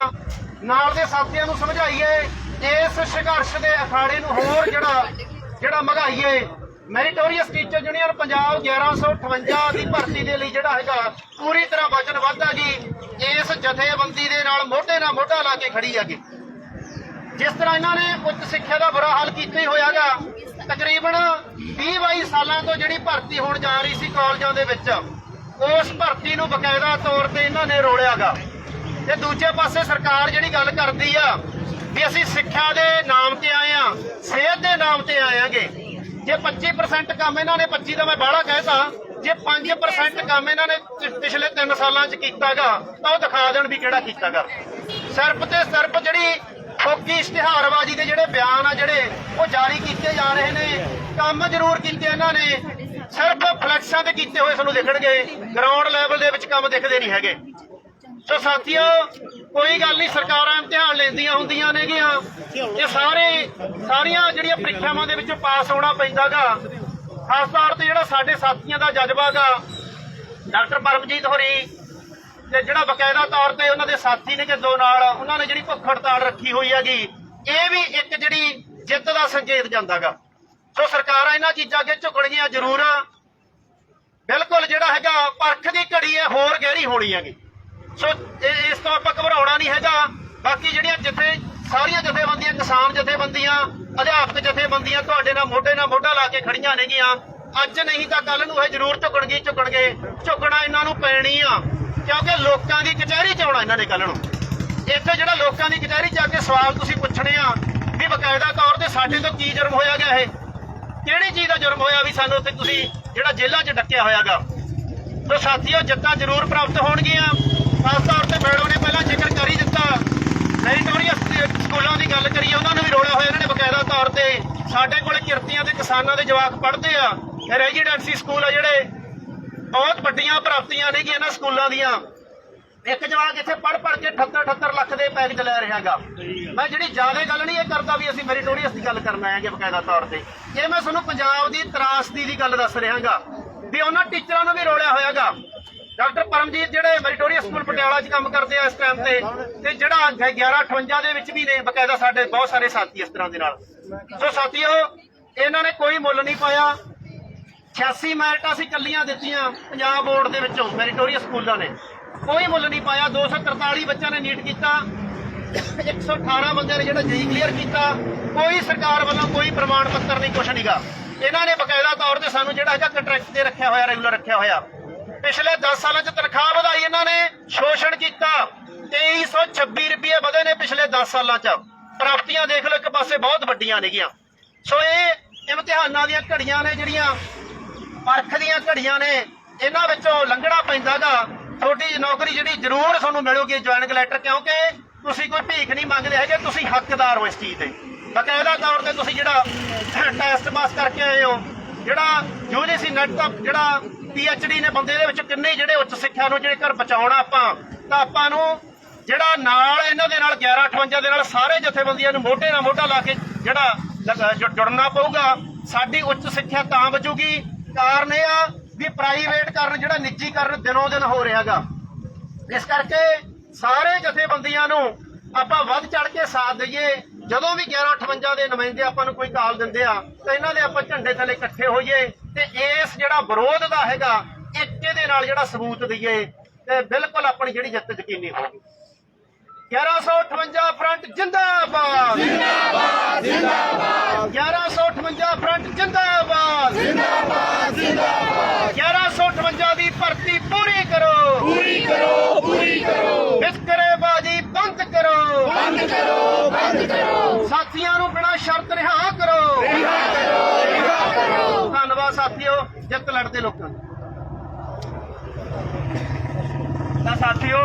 ਨਾਲ ਦੇ ਸਾਥੀਆਂ ਨੂੰ ਸਮਝਾਈਏ, ਇਸ ਸੰਘਰਸ਼ ਦੇ ਅਖਾੜੇ ਨੂੰ ਹੋਰ ਜਿਹੜਾ ਜਿਹੜਾ ਮਗਾਈਏ। ਮੈਰੀਟੋਰੀਅਸ ਟੀਚਰ ਯੂਨੀਅਨ ਪੰਜਾਬ 1158 ਦੀ ਭਰਤੀ ਦੇ ਲਈ ਜਿਹੜਾ ਹੈਗਾ, ਪੂਰੀ ਤਰ੍ਹਾਂ ਵਚਨਬੱਧ ਹੈਗੀ ਇਸ ਜਥੇਬੰਦੀ ਦੇ ਨਾਲ ਮੋਢੇ ਨਾਲ ਮੋਢਾ ਲਾ ਕੇ ਖੜੀ ਹੈਗੀ ਜਿਸ ਤਰ੍ਹਾਂ ਇਹਨਾਂ ਨੇ ਉੱਚ ਸਿੱਖਿਆ ਦਾ ਬੁਰਾ ਹਾਲ ਕੀਤਾ ਹੀ ਹੋਇਆਗਾ, ਤਕਰੀਬਨ 20-22 ਸਾਲਾਂ ਤੋਂ ਜਿਹੜੀ ਭਰਤੀ ਹੋਣ ਜਾ ਰਹੀ ਸੀ ਕਾਲਜਾਂ ਦੇ ਵਿੱਚ, ਉਸ ਭਰਤੀ ਨੂੰ ਬਕਾਇਦਾ ਤੌਰ ਤੇ ਇਹਨਾਂ ਨੇ ਰੋਲਿਆਗਾ। ਤੇ ਦੂਜੇ ਪਾਸੇ ਸਰਕਾਰ ਜਿਹੜੀ ਗੱਲ ਕਰਦੀ ਆ ਵੀ ਅਸੀਂ ਸਿੱਖਿਆ ਦੇ ਨਾਮ ਤੇ ਆਏ ਆ, ਸਿਹਤ ਦੇ ਨਾਮ ਤੇ ਆਏ ਜੇ 25% ਕੰਮ ਇਹਨਾਂ ਨੇ 25 ਦਾ ਮੈਂ ਬਾਹਲਾ ਕਹਿਤਾ। ਜੇ 5% ਕੰਮ ਇਹਨਾਂ ਨੇ ਪਿਛਲੇ 3 ਸਾਲਾਂ 'ਚ ਕੀਤਾਗਾ, ਤਾਂ ਉਹ ਦਿਖਾ ਦੇਣ ਵੀ ਕਿਹੜਾ ਕੀਤਾਗਾ। ਸਿਰਫ ਤੇ ਸਿਰਫ ਜਿਹੜੀ ਫੋਕੀ ਇਸ਼ਤਿਹਾਰਬਾਜ਼ੀ ਦੇ ਜਿਹੜੇ ਬਿਆਨ ਆ ਜਿਹੜੇ, ਉਹ ਜਾਰੀ ਕੀਤੇ ਜਾ ਰਹੇ ਨੇ। ਕੰਮ ਜ਼ਰੂਰ ਕੀਤੇ ਇਹਨਾਂ ਨੇ। ਸਿਰਫ ਫਲੈਕਸਾਂ ਤੇ ਕੀਤੇ ਹੋਏ ਸਾਨੂੰ ਦਿਖਣਗੇ। ਗਰਾਊਂਡ ਲੈਵਲ ਦੇ ਵਿੱਚ ਕੰਮ ਦਿਖਦੇ ਨਹੀਂ ਹੈਗੇ। ਸੋ ਸਾਥੀਆਂ ਕੋਈ ਗੱਲ ਨਹੀਂ, ਸਰਕਾਰਾਂ ਇਮਤਿਹਾਨ ਲੈਂਦੀਆਂ ਹੁੰਦੀਆਂ ਨੇਗੀਆਂ। ਇਹ ਸਾਰੇ, ਸਾਰੀਆਂ ਜਿਹੜੀਆਂ ਪ੍ਰੀਖਿਆਵਾਂ ਦੇ ਵਿੱਚ ਪਾਸ ਹੋਣਾ ਪੈਂਦਾਗਾ। ਖਾਸ ਤੌਰ ਤੇ ਜਿਹੜਾ ਸਾਡੇ ਸਾਥੀਆਂ ਦਾ ਜਜ਼ਬਾਗਾ ਡਾਕਟਰ ਪਰਮਜੀਤ ਹੋਰੀ ਤੇ ਜਿਹੜਾ ਬਕਾਇਦਾ ਤੌਰ ਤੇ ਉਹਨਾਂ ਦੇ ਸਾਥੀ ਨੇ ਜਦੋਂ ਨਾਲ ਉਹਨਾਂ ਨੇ ਜਿਹੜੀ ਭੁੱਖ ਹੜਤਾਲ ਰੱਖੀ ਹੋਈ ਹੈਗੀ, ਇਹ ਵੀ ਇੱਕ ਜਿਹੜੀ ਜਿੱਤ ਦਾ ਸੰਕੇਤ ਜਾਂਦਾਗਾ। ਸੋ ਸਰਕਾਰਾਂ ਇਹਨਾਂ ਚੀਜ਼ਾਂ ਅੱਗੇ ਝੁਕਣਗੀਆਂ ਜ਼ਰੂਰ। ਬਿਲਕੁਲ ਜਿਹੜਾ ਹੈਗਾ, ਪਰਖ ਦੀ ਘੜੀ ਹੈ, ਹੋਰ ਗਹਿਰੀ ਹੋਣੀ ਹੈਗੀ। ਸੋ ਇਹ- ਇਸ ਤੋਂ ਆਪਾਂ ਘਬਰਾਉਣਾ ਨਹੀਂ ਹੈਗਾ। ਬਾਕੀ ਜਿਹੜੀਆਂ ਜਿੱਥੇ ਸਾਰੀਆਂ ਜਥੇਬੰਦੀਆਂ, ਕਿਸਾਨ ਜਥੇਬੰਦੀਆਂ, ਅਧਿਆਪਕ ਜਥੇਬੰਦੀਆਂ ਤੁਹਾਡੇ ਨਾਲ ਮੋਢੇ ਨਾਲ ਮੋਢਾ ਲਾ ਕੇ ਖੜੀਆਂ ਨੇਗੀਆਂ, ਅੱਜ ਨਹੀਂ ਤਾਂ ਕੱਲ ਨੂੰ ਇਹ ਜ਼ਰੂਰ ਝੁਕਣਗੇ ਝੁਕਣਗੇ। ਝੁਕਣਾ ਇਹਨਾਂ ਨੂੰ ਪੈਣੀ ਆ, ਕਿਉਂਕਿ ਲੋਕਾਂ ਦੀ ਕਚਹਿਰੀ ਚ ਆਉਣਾ ਇਹਨਾਂ ਨੇ ਕੱਲ ਨੂੰ। ਇੱਥੇ ਜਿਹੜਾ ਲੋਕਾਂ ਦੀ ਕਚਹਿਰੀ ਚ ਆ ਕੇ ਸਵਾਲ ਤੁਸੀਂ ਪੁੱਛਣੇ ਆ, ਵੀ ਬਕਾਇਦਾ ਤੌਰ ਤੇ ਸਾਡੇ ਤੋਂ ਕੀ ਜੁਰਮ ਹੋਇਆ ਗਿਆ ਇਹ? ਕਿਹੜੀ ਚੀਜ਼ ਦਾ ਜੁਰਮ ਹੋਇਆ ਵੀ ਸਾਨੂੰ ਉੱਥੇ ਤੁਸੀਂ ਜਿਹੜਾ ਜੇਲ੍ਹਾਂ 'ਚ ਡੱਕਿਆ ਹੋਇਆਗਾ? ਸੋ ਸਾਥੀਓ ਜੱਤਾਂ ਜ਼ਰੂਰ ਪ੍ਰਾਪਤ ਹੋਣਗੀਆਂ ਖਾਸ ਤੌਰ ਤੇ ਮੈਡਮ ਨੇ ਪਹਿਲਾਂ ਜ਼ਿਕਰ ਕਰ ਹੀ ਦਿੱਤਾ ਮੈਰੀਟੋਰੀਅਸ ਸਕੂਲਾਂ ਦੀ ਗੱਲ ਕਰੀਏ ਉਹਨਾਂ ਨੂੰ ਵੀ ਰੋਲਿਆ ਹੋਇਆ ਇਹਨਾਂ ਨੇ ਬਕਾਇਦਾ ਤੌਰ ਤੇ ਸਾਡੇ ਕੋਲ ਕਿਰਤੀਆਂ ਤੇ ਕਿਸਾਨਾਂ ਦੇ ਜਵਾਕ ਪੜ੍ਹਦੇ ਆ ਰੈਜ਼ੀਡੈਂਸੀ ਸਕੂਲ ਆ ਜਿਹੜੇ, ਬਹੁਤ ਵੱਡੀਆਂ ਪ੍ਰਾਪਤੀਆਂ ਨੇਗੀਆਂ ਇਹਨਾਂ ਸਕੂਲਾਂ ਦੀਆਂ। ਇੱਕ ਜਵਾਕ ਇੱਥੇ ਪੜ੍ਹ ਪੜ੍ਹ ਕੇ 78 78 ਲੱਖ ਦੇ ਪੈਕੇਜ ਲੈ ਰਿਹਾਗਾ ਮੈਂ ਜਿਹੜੀ ਜ਼ਿਆਦਾ ਗੱਲ ਨਹੀਂ ਇਹ ਕਰਦਾ ਵੀ ਅਸੀਂ ਮੈਰੀਟੋਰੀਅਸ ਦੀ ਗੱਲ ਕਰਨ ਆਏਗੇ ਬਕਾਇਦਾ ਤੌਰ ਤੇ। ਇਹ ਮੈਂ ਤੁਹਾਨੂੰ ਪੰਜਾਬ ਦੀ ਤਰਾਸਦੀ ਦੀ ਗੱਲ ਦੱਸ ਰਿਹਾਗਾ ਵੀ ਉਹਨਾਂ ਟੀਚਰਾਂ ਨੂੰ ਵੀ ਰੋਲਿਆ ਹੋਇਆਗਾ ਡਾਕਟਰ ਪਰਮਜੀਤ ਜਿਹੜੇ ਮੈਰੀਟੋਰੀਅਸ ਸਕੂਲ ਪਟਿਆਲਾ 'ਚ ਕੰਮ ਕਰਦੇ ਆ ਇਸ ਟਾਈਮ ਤੇ ਤੇ ਜਿਹੜਾ 1158 ਦੇ ਵਿੱਚ ਵੀ ਨੇ ਬਕਾਇਦਾ ਸਾਡੇ ਬਹੁਤ ਸਾਰੇ ਸਾਥੀ ਇਸ ਤਰ੍ਹਾਂ ਦੇ ਨਾਲ। ਸੋ ਸਾਥੀਓ ਇਹਨਾਂ ਨੇ ਕੋਈ ਮੁੱਲ ਨਹੀਂ ਪਾਇਆ। 86 ਮੈਰਿਟਾਂ ਅਸੀਂ ਕੱਲੀਆਂ ਦਿੱਤੀਆਂ ਪੰਜਾਬ ਬੋਰਡ ਦੇ ਵਿੱਚੋਂ, ਮੈਰੀਟੋਰੀਅਸ ਸਕੂਲਾਂ ਨੇ। ਕੋਈ ਮੁੱਲ ਨਹੀਂ ਪਾਇਆ। 243 ਬੱਚਿਆਂ ਨੇ ਨੀਟ ਕੀਤਾ। 118 ਬੰਦਿਆਂ ਨੇ ਜਿਹੜਾ ਜਈ ਕਲੀਅਰ ਕੀਤਾ। ਕੋਈ ਸਰਕਾਰ ਵੱਲੋਂ ਕੋਈ ਪ੍ਰਮਾਣ ਪੱਤਰ ਨਹੀਂ, ਕੁਛ ਨਹੀਂਗਾ। ਇਹਨਾਂ ਨੇ ਬਕਾਇਦਾ ਤੌਰ ਤੇ ਸਾਨੂੰ ਜਿਹੜਾ ਹੈਗਾ ਕੰਟਰੈਕਟ ਤੇ ਰੱਖਿਆ ਹੋਇਆ ਰੈਗੂਲਰ ਰੱਖਿਆ ਹੋਇਆ। ਪਿਛਲੇ 10 ਸਾਲਾਂ 'ਚ ਤਨਖਾਹ ਵਧਾਈ ਇਹਨਾਂ ਨੇ, ਸ਼ੋਸ਼ਣ ਕੀਤਾ। 2326 ਰੁਪਏ ਵਧੇ ਨੇ ਪਿਛਲੇ 10 ਸਾਲਾਂ 'ਚ। ਪ੍ਰਾਪਤੀਆਂ ਦੇਖ ਲਓ, ਇੱਕ ਪਾਸੇ ਬਹੁਤ ਵੱਡੀਆਂ ਨੇਗੀਆਂ। ਸੋ ਇਹ ਇਮਤਿਹਾਨਾਂ ਦੀਆਂ ਘੜੀਆਂ ਨੇ ਜਿਹੜੀਆਂ, ਪਰਖ ਦੀਆਂ ਘੜੀਆਂ ਨੇ, ਇਹਨਾਂ ਵਿੱਚੋਂ ਲੰਘਣਾ ਪੈਂਦਾਗਾ। ਤੁਹਾਡੀ ਨੌਕਰੀ ਜਿਹੜੀ ਜ਼ਰੂਰ ਤੁਹਾਨੂੰ ਮਿਲੂਗੀ ਜੁਆਇੰਟ ਲੈਟਰ ਕਿਉਂਕਿ ਤੁਸੀਂ ਕੋਈ ਭੀਖ ਨਹੀਂ ਮੰਗਦੇ ਹੈਗੇ, ਤੁਸੀਂ ਹੱਕਦਾਰ ਹੋ ਇਸ ਚੀਜ਼ ਦੇ। ਬਕਾਇਦਾ ਤੌਰ ਤੇ ਤੁਸੀਂ ਜਿਹੜਾ ਟੈਸਟ ਪਾਸ ਕਰਕੇ ਆਏ ਹੋ, ਜਿਹੜਾ ਯੂਜੀਸੀ ਨੈਟ ਦਾ ਜਿਹੜਾ ਡੀ ਨੇ ਬੰਦੇ ਦੇ ਵਿੱਚ ਕਿੰਨੇ ਜਿਹੜੇ ਉੱਚ ਸਿੱਖਿਆ ਨੂੰ ਜਿਹੜੇ ਘਰ ਬਚਾਉਣਾ ਆਪਾਂ, ਤਾਂ ਆਪਾਂ ਨੂੰ ਜਿਹੜਾ ਨਾਲ ਇਹਨਾਂ ਦੇ ਨਾਲ 1158 ਦੇ ਨਾਲ ਸਾਰੇ ਜਥੇਬੰਦੀਆਂ ਨੂੰ ਮੋਢੇ ਨਾਲ ਮੋਢਾ ਲਾ ਕੇ ਜਿਹੜਾ ਜੁੜਨਾ ਪਊਗਾ, ਸਾਡੀ ਉੱਚ ਸਿੱਖਿਆ ਤਾਂ ਬਚੂਗੀ। ਕਾਰਨ ਇਹ ਆ ਵੀ ਪ੍ਰਾਈਵੇਟ ਕਰਨ ਜਿਹੜਾ ਨਿੱਜੀਕਰਨ ਦਿਨੋਂ ਦਿਨ ਹੋ ਰਿਹਾਗਾ। ਇਸ ਕਰਕੇ ਸਾਰੇ ਜਥੇਬੰਦੀਆਂ ਨੂੰ ਆਪਾਂ ਵੱਧ ਚੜ ਕੇ ਸਾਥ ਦਈਏ। ਜਦੋਂ ਵੀ 1158 ਦੇ ਨੁਮਾਇੰਦੇ ਆਪਾਂ ਨੂੰ ਕੋਈ ਕਾਲ ਦਿੰਦੇ ਆ, ਤਾਂ ਇਹਨਾਂ ਦੇ ਆਪਾਂ ਝੰਡੇ ਥੱਲੇ ਇਕੱਠੇ ਹੋਈਏ ਤੇ ਇਸ ਜਿਹੜਾ ਵਿਰੋਧ ਦਾ ਹੈਗਾ, ਇੱਕੇ ਦੇ ਨਾਲ ਜਿਹੜਾ ਸਬੂਤ ਦਈਏ, ਤੇ ਬਿਲਕੁਲ ਆਪਣੀ ਜਿਹੜੀ ਜਿੱਤ ਯਕੀਨੀ ਹੋਊਗੀ। 1158 ਫਰੰਟ ਜਿੰਦਾਬਾਦ! ਜਿੰਦਾਬਾਦ ਜਿੰਦਾਬਾਦ! 1158 ਫਰੰਟ ਜਿੰਦਾਬਾਦ। ਜਿੰਦਾਬਾਦ ਜਿੰਦਾਬਾਦ। 1158 ਦੀ ਭਰਤੀ ਪੂਰੀ ਕਰੋ। ਪੂਰੀ ਕਰੋ ਪੂਰੀ ਕਰੋ। ਵਿਤਕਰੇਬਾਜ਼ੀ ਬੰਦ ਕਰੋ। ਬੰਦ ਕਰੋ ਬੰਦ ਕਰੋ। ਸਾਥੀਆਂ ਨੂੰ ਬਿਨਾਂ ਸ਼ਰਤ ਰਿਹਾ ਕਰੋ। ਰਿਹਾ ਕਰੋ ਰਿਹਾ ਕਰੋ। ਧੰਨਵਾਦ ਸਾਥੀਓ ਜਿੱਤ ਲੜਦੇ ਲੋਕਾਂ ਦੀ। ਸਾਥੀਓ